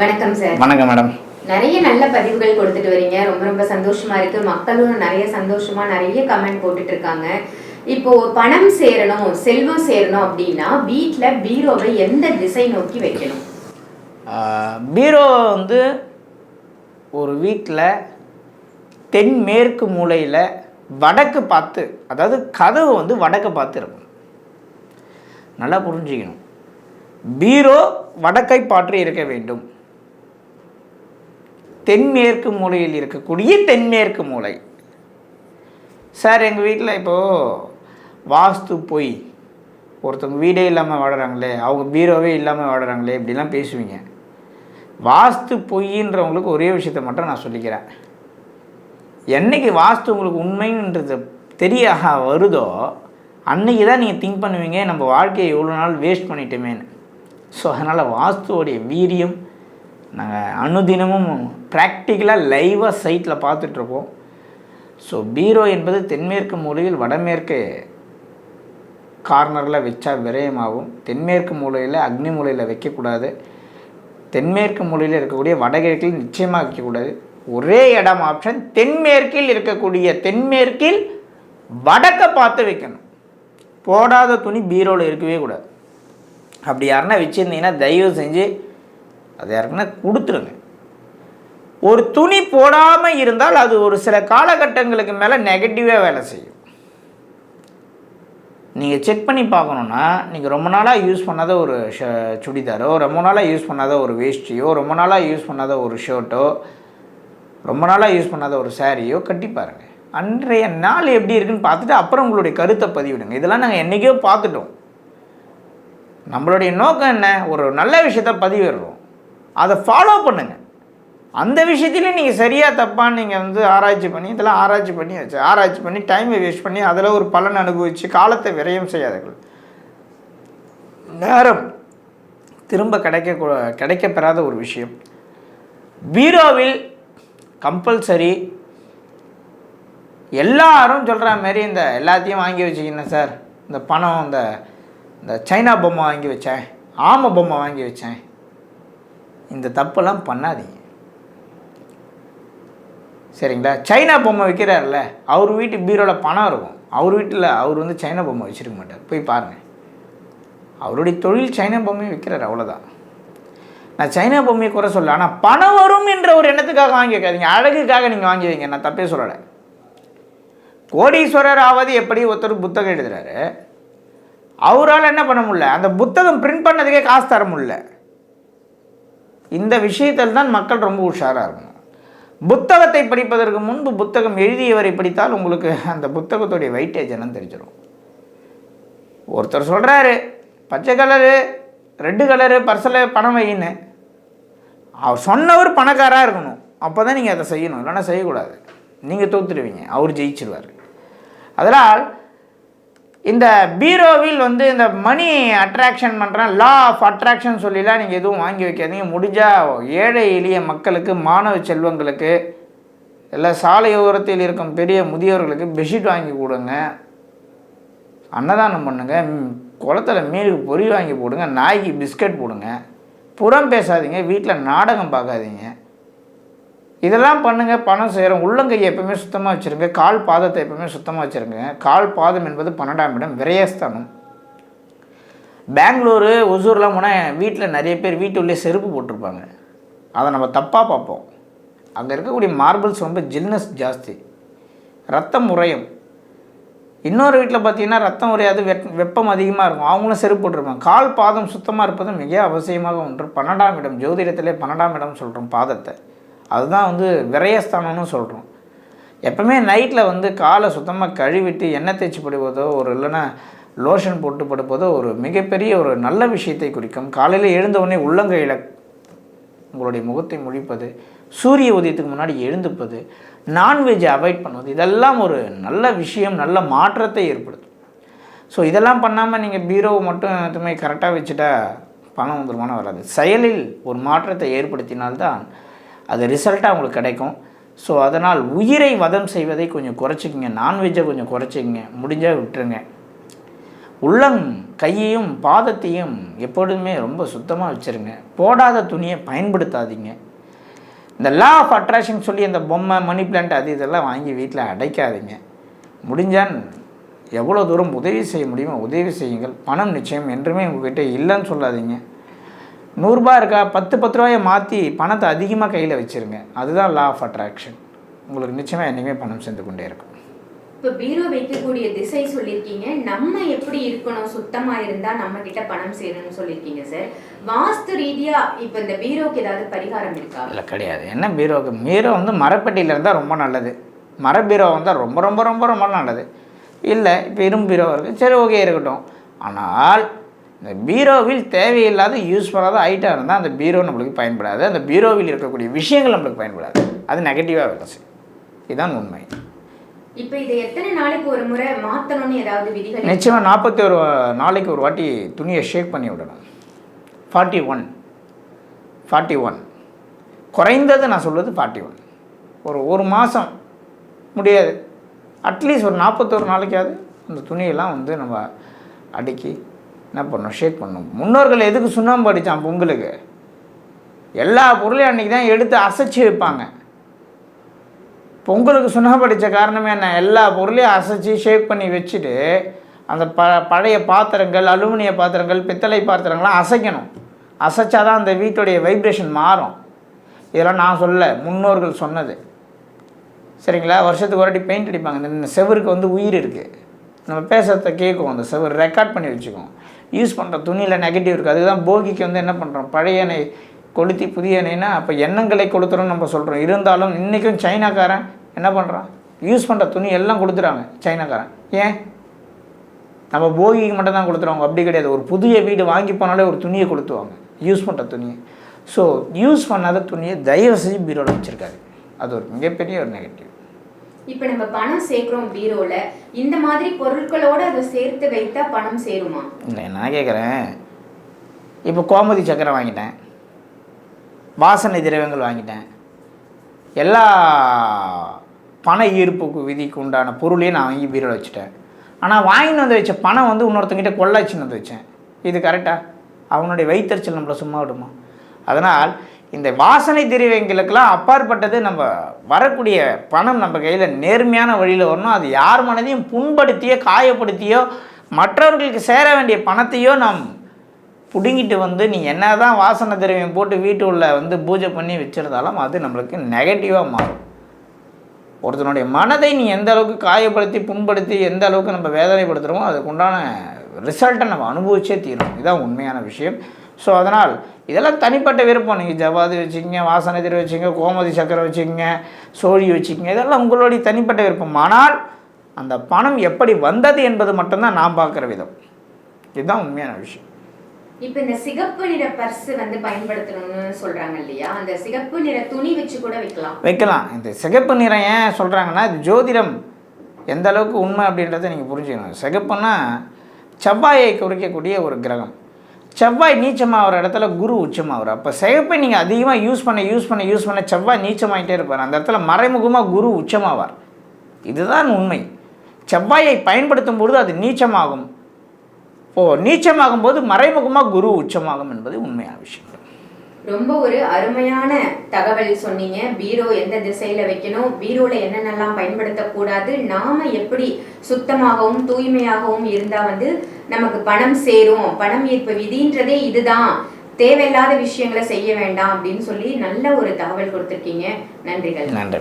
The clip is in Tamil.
வணக்கம் சார் வணக்கம் மேடம் நிறைய நல்ல பதிவுகள் கொடுத்துட்டு வரீங்க. ரொம்ப ரொம்ப சந்தோஷமா இருக்கு. மக்களும் நிறைய சந்தோஷமா நிறைய கமெண்ட் போட்டுட்டு இருக்காங்க இப்போ பணம் சேரணும் செல்வம் சேரணும் அப்படின்னா வீட்ல பீரோவை எந்த திசை நோக்கி வைக்கணும்? பீரோ வந்து ஒரு வீட்டில் தென்மேற்கு மூலையில் வடக்கு பார்த்து அதாவது கதவு வந்து வடக்கு பார்த்து இருக்கும். நல்லா புரிஞ்சுக்கணும். பீரோ வடக்கை பாற்றி இருக்க வேண்டும். தென்மேற்கு மூலையில் இருக்கக்கூடிய தென்மேற்கு மூலை. சார் எங்கள் வீட்டில் இப்போது வாஸ்து பொய். ஒருத்தவங்க வீடே இல்லாமல் வாடுறாங்களே அவங்க பீரோவே இல்லாமல் வாடுறாங்களே இப்படிலாம் பேசுவீங்க. வாஸ்து பொய்ன்றவங்களுக்கு ஒரே விஷயத்தை மட்டும் நான் சொல்லிக்கிறேன். என்னைக்கு வாஸ்து உங்களுக்கு உண்மைன்றது தெரிய வருதோ அன்னைக்கு தான் நீங்கள் திங்க் பண்ணுவீங்க நம்ம வாழ்க்கையை எவ்வளோ நாள் வேஸ்ட் பண்ணிட்டோமேன்னு. ஸோ அதனால் வாஸ்துவோடைய வீரியம் நாங்கள் அனுதினமும் ப்ராக்டிக்கலாக லைவாக சைட்டில் பார்த்துட்ருப்போம். ஸோ பீரோ என்பது தென்மேற்கு மூலையில் வடமேற்கு கார்னரில் வச்சா விரயமாகும். தென்மேற்கு மூலையில் அக்னி மூலையில் வைக்கக்கூடாது. தென்மேற்கு மூலையில் இருக்கக்கூடிய வடகிழக்கில் நிச்சயமாக வைக்கக்கூடாது. ஒரே இடம் ஆப்ஷன் தென்மேற்கில் இருக்கக்கூடிய தென்மேற்கில் வடக்க பார்த்து வைக்கணும். போடாத துணி பீரோவில் இருக்கவே கூடாது. அப்படி யாருன்னா வச்சுருந்தீங்கன்னா தயவு செஞ்சு அது யாருக்குன்னா கொடுத்துருங்க. ஒரு துணி போடாமல் இருந்தால் அது ஒரு சில காலகட்டங்களுக்கு மேலே நெகட்டிவாக வேலை செய்யும். நீங்கள் செக் பண்ணி பார்க்கணுன்னா நீங்கள் ரொம்ப நாளாக யூஸ் பண்ணாத ஒரு ஷ சுடிதாரோ ரொம்ப நாளாக யூஸ் பண்ணாத ஒரு வேஷ்டியோ ரொம்ப நாளாக யூஸ் பண்ணாத ஒரு ஷர்ட்டோ ரொம்ப நாளாக யூஸ் பண்ணாத ஒரு சாரியோ கட்டி பாருங்கள் அன்றைய நாள் எப்படி இருக்குன்னு பார்த்துட்டு அப்புறம் உங்களுடைய கருத்தை பதிவிடுங்க. இதெல்லாம் நாங்கள் என்றைக்கோ பார்த்துட்டோம். நம்மளுடைய நோக்கம் என்ன? ஒரு நல்ல விஷயத்த பதிவிடுறோம். அதை ஃபாலோ பண்ணுங்கள் அந்த விஷயத்துலையும் நீங்கள் சரியாக தப்பான்னு நீங்கள் வந்து ஆராய்ச்சி பண்ணி இதெல்லாம் ஆராய்ச்சி பண்ணி வச்சு ஆராய்ச்சி பண்ணி டைமை வேஸ்ட் பண்ணி அதில் ஒரு பலன் அனுபவித்து காலத்தை விரயம் செய்யாதீர்கள். நேரம் திரும்ப கிடைக்க கிடைக்கப்பெறாத ஒரு விஷயம். பீரோவில் கம்பல்சரி எல்லாரும் சொல்கிற மாதிரி இந்த எல்லாத்தையும் வாங்கி வச்சுக்கினேன் சார் இந்த பணம் இந்த இந்த சைனா பொம்மை வாங்கி வச்சேன். ஆமை பொம்மை வாங்கி வச்சேன். இந்த தப்பெல்லாம் பண்ணாதீங்க. சரிங்களா? சைனா பொம்மை வைக்கிறார்ல அவர் வீட்டு பீரோவில் பணம் இருக்கும். அவர் வீட்டில் அவர் வந்து சைனா பொம்மை வச்சுருக்க மாட்டார். போய் பாருங்கள் அவருடைய தொழில் சைனா பொம்மையை விற்கிறார் அவ்வளோதான் நான் சைனா பொம்மையை குறை சொல்ல ஆனால் பணம் வரும் என்ற ஒரு எண்ணத்துக்காக வாங்கி வைக்காதீங்க. அழகுக்காக நீங்கள் வாங்கி வைங்க. நான் தப்பே சொல்லலை. கோடீஸ்வரர் ஆவது எப்படி ஒருத்தர் புத்தகம் எழுதுகிறாரு அவரால் என்ன பண்ண முடியல? அந்த புத்தகம் பிரிண்ட் பண்ணதுக்கே காசு தர முடியல. இந்த விஷயத்தில் தான் மக்கள் ரொம்ப உஷாராக இருக்கணும். புத்தகத்தை படிப்பதற்கு முன்பு புத்தகம் எழுதியவரை படித்தால் உங்களுக்கு அந்த புத்தகத்துடைய வெயிட்டேஜ் என்னன்னு தெரிஞ்சிடும் ஒருத்தர் சொல்கிறாரு பச்சை கலரு ரெட்டு கலரு பர்ஸில் பணம் வையின்னு அவர் சொன்னவர் பணக்காராக இருக்கணும். அப்போ தான் நீங்கள் அதை செய்யணும். இல்லைன்னா செய்யக்கூடாது. நீங்கள் தோத்துடுவீங்க. அவர் ஜெயிச்சிருவார். அதனால் இந்த பீரோவில் வந்து இந்த மணி அட்ராக்ஷன் பண்ணுறேன் லா ஆஃப் அட்ராக்ஷன் சொல்லிலாம் நீங்கள் எதுவும் வாங்கி வைக்காதீங்க. முடிஞ்சால் ஏழை எளிய மக்களுக்கு மாணவ செல்வங்களுக்கு இல்லை சாலையோரத்தில் இருக்கும் பெரிய முதியோர்களுக்கு பெட்ஷீட் வாங்கி கொடுங்க அன்னதானம் பண்ணுங்கள் குளத்தில் குளத்துல மீனுக்கு பொறி வாங்கி போடுங்க. நாய்க்கு பிஸ்கட் போடுங்க. புறம் பேசாதீங்க. வீட்டில் நாடகம் பார்க்காதீங்க. இதெல்லாம் பண்ணுங்கள் பணம் சேரும் உள்ளங்கையை எப்பவுமே சுத்தமாக வச்சுருங்க. கால் பாதத்தை எப்பவுமே சுத்தமாக வச்சுருங்க. கால் பாதம் என்பது பன்னெண்டாம் இடம் விரயஸ்தானம். பெங்களூரு ஒசூர்லாம் போனால் வீட்டில் நிறைய பேர் வீட்டுள்ளே செருப்பு போட்டிருப்பாங்க. அதை நம்ம தப்பாக பார்ப்போம். அங்கே இருக்கக்கூடிய மார்பிள்ஸ் ரொம்ப ஜில்னஸ் ஜாஸ்தி. ரத்தம் உறையும். இன்னொரு வீட்டில் பார்த்தீங்கன்னா ரத்தம் உரையாது வெப் வெப்பம் அதிகமாக இருக்கும். அவங்களும் செருப்பு போட்டிருப்பாங்க. கால் பாதம் சுத்தமாக இருப்பது மிக அவசியமாக ஒன்று. பன்னெண்டாம் இடம் ஜோதிடத்திலே பன்னெண்டாம் இடம் சொல்கிறோம் பாதத்தை. அதுதான் வந்து விரயஸ்தானம்னு சொல்கிறோம் எப்பவுமே நைட்டில் வந்து காலை சுத்தமாக கழுவிட்டு எண்ணெய் தேய்ச்சி படுவதோ ஒரு இல்லைன்னா லோஷன் போட்டு படுப்பதோ ஒரு மிகப்பெரிய ஒரு நல்ல விஷயத்தை குறிக்கும். காலையில் எழுந்தவுடனே உள்ளங்கையில் உங்களுடைய முகத்தை முழிப்பது சூரிய உதயத்துக்கு முன்னாடி எழுந்துப்பது நான்வெஜ்ஜை அவாய்ட் பண்ணுவது இதெல்லாம் ஒரு நல்ல விஷயம் நல்ல மாற்றத்தை ஏற்படுத்தும். ஸோ இதெல்லாம் பண்ணாமல் நீங்கள் பீரோவை மட்டும் எதுவுமே கரெக்டாக வச்சுட்டா பணம் வந்துருமான வராது. செயலில் ஒரு மாற்றத்தை ஏற்படுத்தினால்தான் அது ரிசல்ட்டாக உங்களுக்கு கிடைக்கும். ஸோ அதனால் உயிரை வதம் செய்வதை கொஞ்சம் குறைச்சிக்கிங்க. நான்வெஜ்ஜை கொஞ்சம் குறைச்சிக்கிங்க. முடிஞ்சால் விட்டுருங்க. உள்ளம் கையையும் பாதத்தையும் எப்பொழுதுமே ரொம்ப சுத்தமாக வச்சுருங்க. போடாத துணியை பயன்படுத்தாதீங்க. இந்த லா ஆஃப் அட்ராக்ஷன் சொல்லி அந்த பொம்மை மணி பிளான்ட் அது இதெல்லாம் வாங்கி வீட்டில் அடைக்காதீங்க. முடிஞ்சால் எவ்வளோ தூரம் உதவி செய்ய முடியுமோ உதவி செய்யுங்கள். பணம் நிச்சயம் என்றுமே உங்ககிட்ட இல்லைன்னு சொல்லாதீங்க. நூறுரூபா இருக்கா? பத்து பத்து ரூபாயை மாற்றி பணத்தை அதிகமாக கையில் வச்சுருங்க. அதுதான் லா ஆஃப் அட்ராக்ஷன் உங்களுக்கு நிச்சயமாக என்றைக்குமே பணம் சேர்ந்து கொண்டே இருக்கும். இப்ப பீரோ வைக்கக்கூடிய திசை சொல்லியிருக்கீங்க நம்ம எப்படி இருக்கணும்? சுத்தமா இருந்தா நம்ம கிட்ட பணம் சேரணும்னு சொல்லியிருக்கீங்க சார் வாஸ்து ரீதியா இப்ப இந்த பீரோக்கு ஏதாவது பரிகாரம் இருக்கா? இல்லை கிடையாது. என்ன பீரோவுக்கு பீரோ வந்து மரப்பெட்டியில் இருந்தால் ரொம்ப நல்லது. மர பீரோ வந்தால் ரொம்ப ரொம்ப ரொம்ப ரொம்ப நல்லது. இல்லை இப்போ இரும்பு பீரோ இருக்குது சரி ஓகே இருக்கட்டும். ஆனால் இந்த பீரோவில் தேவையில்லாத யூஸ் பண்ணாத ஐட்டம் இருந்தால் அந்த பீரோ நம்மளுக்கு பயன்படாது. அந்த பீரோவில் இருக்கக்கூடிய விஷயங்கள் நம்மளுக்கு பயன்படாது. அது நெகட்டிவாக வேலை செய்யும். இதுதான் உண்மை. இப்ப இதை எத்தனை நாளைக்கு ஒரு முறை மாத்தணும்னு ஏதாவது விதிகள் நிச்சயமாக நாற்பத்தி ஒரு நாளைக்கு ஒரு வாட்டி துணியை ஷேக் பண்ணி விடணும். ஃபார்ட்டி ஒன் ஃபார்ட்டி ஒன் குறைந்தது நான் சொல்வது ஃபார்ட்டி ஒன் ஒரு ஒரு மாதம் முடியாது. அட்லீஸ்ட் ஒரு நாற்பத்தொரு நாளைக்காவது அந்த துணியெல்லாம் வந்து நம்ம அடுக்கி என்ன பண்ணணும்? ஷேக் பண்ணணும். முன்னோர்கள் எதுக்கு சுண்ணாம்பு அடித்தான் பொங்கலுக்கு? எல்லா பொருளையும் அன்றைக்கி தான் எடுத்து அசைச்சு வைப்பாங்க. பொங்கலுக்கு சுண்ணாம்பு அடித்த காரணமே என்ன? எல்லா பொருளையும் அசைச்சு ஷேக் பண்ணி வச்சுட்டு அந்த ப பழைய பாத்திரங்கள் அலுமினிய பாத்திரங்கள் பித்தளை பாத்திரங்கள்லாம் அசைக்கணும். அசைச்சாதான் அந்த வீட்டுடைய வைப்ரேஷன் மாறும். இதெல்லாம் நான் சொல்ல முன்னோர்கள் சொன்னது. சரிங்களா? வருஷத்துக்கு ஒரு வாட்டி பெயிண்ட் அடிப்பாங்க. இந்த- செவருக்கு வந்து உயிர் இருக்குது நம்ம பேசுகிறத கேட்கும் அந்த செவர் ரெக்கார்ட் பண்ணி வச்சுக்குவோம். யூஸ் பண்ணுற துணியில் நெகட்டிவ் இருக்குது அதுதான் போகிக்கு வந்து என்ன பண்ணுறோம் பழைய எண்ணெய் கொளுத்தி புதிய எண்ணெய்னா அப்போ எண்ணங்களை கொடுத்துறோம்னு நம்ம சொல்கிறோம் இருந்தாலும் இன்றைக்கும் சைனாக்காரன் என்ன பண்ணுறான் யூஸ் பண்ணுற துணி எல்லாம் கொடுத்துறாங்க சைனாக்காரன். ஏன்? நம்ம போகிக்கு மட்டும் தான் கொடுத்துருவாங்க அப்படி கிடையாது. ஒரு புதிய வீடு வாங்கி போனாலே ஒரு துணியை கொடுத்துவாங்க யூஸ் பண்ணுற துணியை. ஸோ யூஸ் பண்ணாத துணியை தயவு செஞ்சு பீரோவில் வச்சுருக்காரு அது ஒரு மிகப்பெரிய ஒரு நெகட்டிவ் இப்போ நம்ம பணம் சேர்க்குறோம் பீரோவில் இந்த மாதிரி பொருட்களோட அதை சேர்த்து வைத்தா பணம் சேருமா? இல்லை நான் கேட்குறேன் இப்போ கோமதி சக்கரை வாங்கிட்டேன். வாசனை திரவியங்கள் வாங்கிட்டேன். எல்லா பண ஈர்ப்புக்கு விதிக்கு உண்டான பொருளையும் நான் வாங்கி பீரோவில் வச்சுட்டேன். ஆனால் வாங்கிட்டு வந்து வச்ச பணம் வந்து இன்னொருத்தங்கிட்ட கொள்ளாச்சின்னு வந்து வச்சேன். இது கரெக்டாக அவனுடைய வைத்தறிச்சல் நம்மளை சும்மா விடுமா? அதனால் இந்த வாசனை திரவியங்களுக்கெல்லாம் அப்பாற்பட்டது நம்ம வரக்கூடிய பணம் நம்ம கையில் நேர்மையான வழியில் வரணும். அது யார் மனதையும் புண்படுத்தியோ காயப்படுத்தியோ மற்றவர்களுக்கு சேர வேண்டிய பணத்தையோ நாம் பிடுங்கிட்டு வந்து நீ என்ன தான் வாசனை திரவியம் போட்டு வீட்டு உள்ள வந்து பூஜை பண்ணி வச்சிருந்தாலும் அது நம்மளுக்கு நெகட்டிவாக மாறும். ஒருத்தனுடைய மனதை நீ எந்த அளவுக்கு காயப்படுத்தி புண்படுத்தி எந்த அளவுக்கு நம்ம வேதனைப்படுத்துகிறோமோ அதுக்குண்டான ரிசல்ட்டை நம்ம அனுபவிச்சே தீரும் இதுதான் உண்மையான விஷயம். ஸோ அதனால் இதெல்லாம் தனிப்பட்ட விருப்பம். நீங்கள் ஜவாது வச்சுக்கங்க வாசனை திரை வச்சுங்க கோமதி சக்கரை வச்சுக்கங்க சோழி வச்சுக்கங்க இதெல்லாம் உங்களுடைய தனிப்பட்ட விருப்பம். ஆனால் அந்த பணம் எப்படி வந்தது என்பது மட்டும்தான் நான் பார்க்குற விதம். இதுதான் உண்மையான விஷயம். இப்ப இந்த சிகப்பு நிற பர்ஸ் வந்து பயன்படுத்தணும்னு சொல்றாங்க இல்லையா? அந்த சிகப்பு நிற துணி வச்சு கூட வைக்கலாம் வைக்கலாம். இந்த சிகப்பு நிறம் ஏன் சொல்கிறாங்கன்னா இது ஜோதிடம். எந்த அளவுக்கு உண்மை அப்படின்றத நீங்கள் புரிஞ்சுக்கணும். சிகப்புன்னா செவ்வாயை குறிக்கக்கூடிய ஒரு கிரகம். செவ்வாய் நீச்சமாகிற இடத்துல குரு உச்சமாகிற அப்போ சிகப்பை நீங்கள் அதிகமாக யூஸ் பண்ண யூஸ் பண்ண யூஸ் பண்ண செவ்வாய் நீச்சமாகிட்டே இருப்பார். அந்த இடத்துல மறைமுகமாக குரு உச்சமாவார். இதுதான் உண்மை. செவ்வாயை பயன்படுத்தும் பொழுது அது நீச்சமாகும். ஓ நீச்சமாகும் போது மறைமுகமாக குரு உச்சமாகும் என்பது உண்மையான விஷயம். ரொம்ப ஒரு அருமையான தகவல் சொன்னீங்க. பீரோ எந்த திசையில வைக்கணும்? பீரோல என்னென்னலாம் பயன்படுத்தக்கூடாது நாம எப்படி சுத்தமாகவும் தூய்மையாகவும் இருந்தா வந்து நமக்கு பணம் சேரும். பணம் ஈர்ப்பு விதின்றதே இதுதான். தேவையில்லாத விஷயங்களை செய்ய வேண்டாம் அப்படின்னு சொல்லி நல்ல ஒரு தகவல் கொடுத்துருக்கீங்க. நன்றிகள். நன்றி.